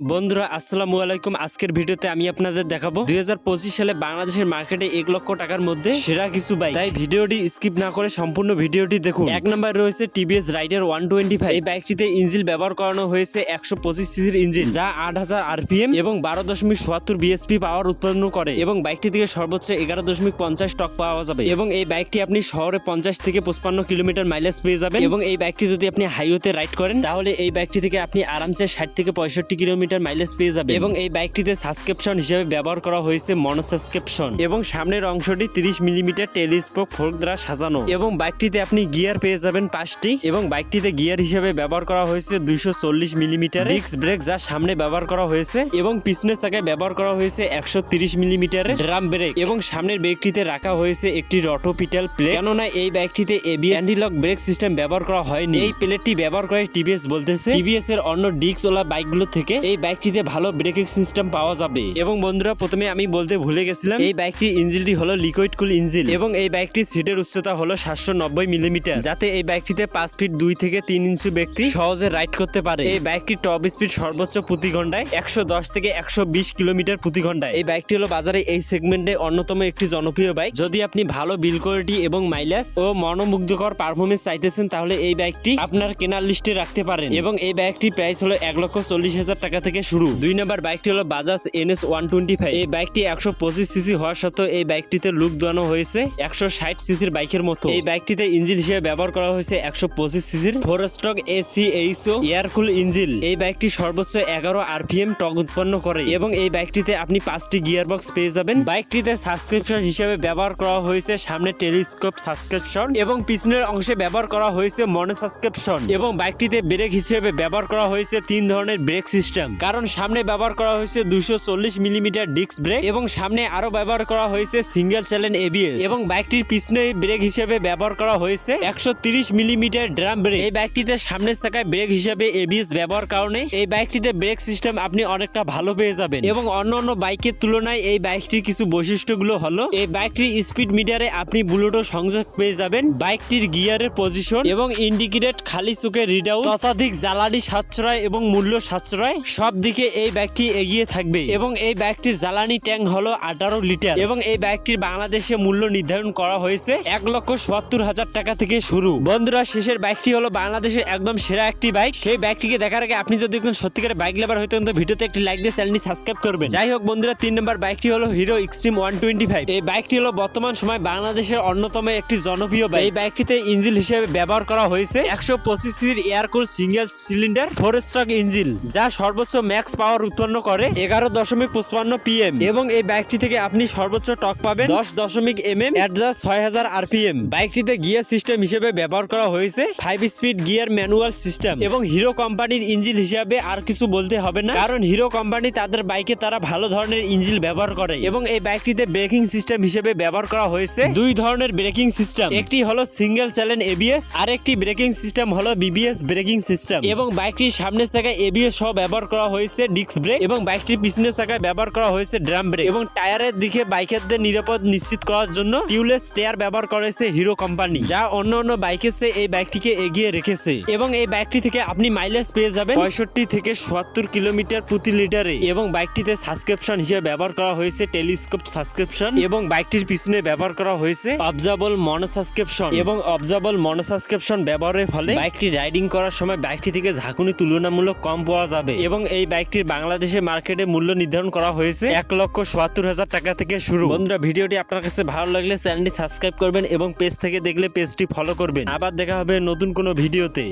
বন্ধুরা, আসসালামু আলাইকুম। আজকের ভিডিওতে আমি আপনাদের দেখাবো দুই হাজার পঁচিশ সালে বাংলাদেশের মার্কেটে এক লক্ষ টাকার মধ্যে সেরা কিছু বাইক তাই ভিডিওটি স্কিপ না করে সম্পূর্ণ ভিডিওটি দেখুন। এক নম্বর রয়েছে TVS Raider one twenty five এই বাইকটিতে ইঞ্জিন ব্যবহার করানো হয়েছে একশো পঁচিশ সিসির ইঞ্জিন, যা আট হাজার আরপিএম এবং বারো দশমিক চুয়াত্তর বিএসপি পাওয়ার উৎপন্ন করে এবং বাইকটি থেকে সর্বোচ্চ এগারো দশমিক পঞ্চাশ টক পাওয়া যাবে। এবং এই বাইকটি আপনি শহরে পঞ্চাশ থেকে পঁচপান্ন কিলোমিটার মাইলেজ পেয়ে যাবেন। এবং এই বাইকটি যদি আপনি হাইওয়েতে রাইড করেন, তাহলে এই বাইকটি থেকে আপনি আরামসে ষাট থেকে পঁয়ষট্টি কিলোমিটার মাইলেজ পেয়ে যাবে এবং এই বাইকটিতে সাবস্ক্রিপশন হিসেবে ব্যবহার করা হয়েছে মনো সাবস্ক্রিপশন এবং সামনের অংশটি তিরিশ মিলিমিটার টেলিস্কোপ ফোর্ক দ্বারা সাজানো। এবং বাইকটিতে আপনি গিয়ার পেয়ে যাবেন পাঁচটি। এবং বাইকটিতে গিয়ার হিসেবে ব্যবহার করা হয়েছে দুইশো চল্লিশ মিলিমিটার। ডিস্ক ব্রেক যা সামনে ব্যবহার করা হয়েছে। এবং পিছনের চাকায় ব্যবহার করা হয়েছে একশো তিরিশ মিলিমিটারের ড্রাম ব্রেক। এবং সামনের ব্রেকটিতে রাখা হয়েছে একটি রটোপিটাল প্লেট। কেননা এই বাইকটিতে এবিএস অ্যান্টিলক ব্রেক সিস্টেম ব্যবহার করা হয়নি। এই প্লেটটি ব্যবহার করে টিভিএস বলতেছে। টিভিএস এর অন্য ডিস্ক ওলা বাইকগুলো থেকে এই বাইকটিতে ভালো ব্রেকিং সিস্টেম পাওয়া যাবে। এবং বন্ধুরা, প্রথমে আমি বলতে ভুলে গেছিলাম, এই বাইকটির ইঞ্জিনটি হলো লিকুইড কুল ইঞ্জিন এবং এই বাইকটির সিটের উচ্চতা হলো সাতশো নব্বই মিলিমিটার যাতে এই বাইকটিতে পাঁচ ফিট দুই থেকে তিন ইঞ্চি ব্যক্তি সহজে রাইড করতে পারে। এই বাইকটির টপ স্পিড সর্বোচ্চ প্রতি ঘন্টায় একশো দশ থেকে একশো বিশ কিলোমিটার প্রতি ঘন্টায়। এই বাইকটি হলো বাজারে এই সেগমেন্টে অন্যতম একটি জনপ্রিয় বাইক যদি আপনি ভালো বিল কোয়ালিটি এবং মাইলেজ ও মনোমুগ্ধকর পারফরমেন্স চাইতেছেন, তাহলে এই বাইকটি আপনার কেনার লিস্টে রাখতে পারেন। এবং এই বাইকটি প্রাইস হলো এক লক্ষ চল্লিশ হাজার টাকা থেকে শুরু। দুই নম্বর বাইকটি হলো Bajaj NS one twenty five এই বাইকটি একশো পঁচিশ সিসি হওয়ার সত্ত্বেও এই বাইকটিতে লুক দেওয়ানো হয়েছে একশো ষাট সিসির বাইকের মতো। এই বাইকটিতে ইঞ্জিন হিসেবে ব্যবহার করা হয়েছে একশো পঁচিশ সিসির four stroke AC HO air cool engine. এই বাইকটি সর্বোচ্চ এগারো আরপিএম টক উৎপন্ন করে এবং এই বাইকটিতে আপনি পাঁচটি গিয়ার বক্স পেয়ে যাবেন। বাইকটিতে সাবস্ক্রিপশন হিসেবে ব্যবহার করা হয়েছে সামনে টেলিস্কোপ সাবস্ক্রিপশন এবং পিছনের অংশে ব্যবহার করা হয়েছে মনো সাবস্ক্রিপশন। এবং বাইকটিতে ব্রেক হিসেবে ব্যবহার করা হয়েছে তিন ধরনের ব্রেক সিস্টেম। কারণ সামনে ব্যবহার করা হয়েছে দুশো চল্লিশ মিলিমিটার ডিস্ক ব্রেক এবং সামনে আরও ব্যবহার করা হয়েছে সিঙ্গেল চ্যালেন এবিএস এবং বাইকটির পিছনে ব্রেক হিসেবে ব্যবহার করা হয়েছে একশো তিরিশ মিলিমিটার ড্রাম ব্রেক। এই বাইকটিতে সামনের চাকায় ব্রেক হিসেবে এবিএস ব্যবহার কারণে এই বাইকটিতে ব্রেক সিস্টেম আপনি অনেকটা ভালো পেয়ে যাবেন। এবং অন্য অন্য বাইকের তুলনায় এই বাইকটির কিছু বৈশিষ্ট্যগুলো হলো, এই বাইকটির স্পিড মিটারে আপনি বুলেটো সংযোগ পেয়ে যাবেন, বাইকটির গিয়ারের পজিশন এবং ইন্ডিকেটেড খালি চোখে রিডাউন, ততাধিক জ্বালানি সাশ্রয় এবং মূল্য সাশ্রয় সব দিকে এই বাইকটি এগিয়ে থাকবে। এবং এই বাইকটির জ্বালানি ট্যাঙ্ক হলো আঠারো লিটার। এবং এই বাইকটির বাংলাদেশে মূল্য নির্ধারণ করা হয়েছে এক লক্ষ সত্তর হাজার টাকা থেকে শুরু। বন্ধুরা, শেষের বাইকটি হলো বাংলাদেশের একদম সেরা একটি বাইক সেই বাইকটিকে দেখার আগে আপনি যদি একজন সত্যিকার বাইক লেবার হইতেন তো ভিডিওতে একটি লাইক দিয়ে চ্যানেলটি সাবস্ক্রাইব করবেন। যাই হোক বন্ধুরা, তিন নম্বর বাইকটি হলো Hero Xtreme one twenty five. এই বাইকটি হলো বর্তমান সময় বাংলাদেশের অন্যতম একটি জনপ্রিয় বাইক এই বাইকটিতে ইঞ্জিন হিসেবে ব্যবহার করা হয়েছে একশো পঁচিশ air cool single cylinder, four stroke engine, যা সর্বোচ্চ ম্যাক্স পাওয়ার উৎপন্ন করে এগারো দশমিক পঁচপান্ন পিএম। এবং এই বাইকটি থেকে আপনি সর্বোচ্চ টক পাবেন দশ দশমিক এম এম এট দ্য ছয় হাজার আরপিএম। বাইকটিতে গিয়ার সিস্টেম হিসেবে ব্যবহার করা হয়েছে five speed gear manual system. এবং হিরো কোম্পানির ইঞ্জিন হিসাবে আর কিছু বলতে হবে না, কারণ হিরো কোম্পানি তাদের বাইকে তারা ভালো ধরনের ইঞ্জিন ব্যবহার করে। এবং এই বাইকটিতে ব্রেকিং সিস্টেম হিসেবে ব্যবহার করা হয়েছে দুই ধরনের ব্রেকিং সিস্টেম। একটি হলো সিঙ্গেল চ্যালেন এবিএস আর একটি ব্রেকিং সিস্টেম হলো বিবিএস ব্রেকিং সিস্টেম। এবং বাইকটির সামনের চাকায় এবিএস সহ ব্যবহার করা হয়েছে ডিস্ক ব্রেক এবং বাইকটির পিছনের চাকায় ব্যবহার করা হয়েছে ড্রাম ব্রেক এবং টায়ারের দিকে বাইকারদের নিরাপদ নিশ্চিত করার জন্য টিউলেস টায়ার ব্যবহার করা হয়েছে হিরো কোম্পানি যা অন্য অন্য বাইকের চেয়ে এই বাইকটিকে এগিয়ে রেখেছে। এবং এই বাইকটি থেকে আপনি মাইলেজ পেয়ে যাবেন পঁয়ষট্টি থেকে সত্তর কিলোমিটার প্রতি লিটারে এবং বাইকটিতে সাবস্ক্রিপশন হিসেবে ব্যবহার করা হয়েছে টেলিস্কোপ সাবস্ক্রিপশন এবং বাইকটির পিছনে ব্যবহার করা হয়েছে অবজাবল মনো সাবস্ক্রিপশন এবং অবজাবল মনো সাবস্ক্রিপশন ব্যবহারের ফলে বাইকটি রাইডিং করার সময় বাইকটি থেকে ঝাঁকুনি তুলনামূলক কম পাওয়া যাবে এবং এই বাইকটির বাংলাদেশের মার্কেটে মূল্য নির্ধারণ করা হয়েছে এক লক্ষ সত্তর হাজার টাকা থেকে শুরু। বন্ধুরা, ভিডিওটি আপনার কাছে ভালো লাগলে চ্যানেলটি সাবস্ক্রাইব করবেন এবং পেজ থেকে দেখলে পেজটি ফলো করবেন। আবার দেখা হবে নতুন কোনো ভিডিওতে।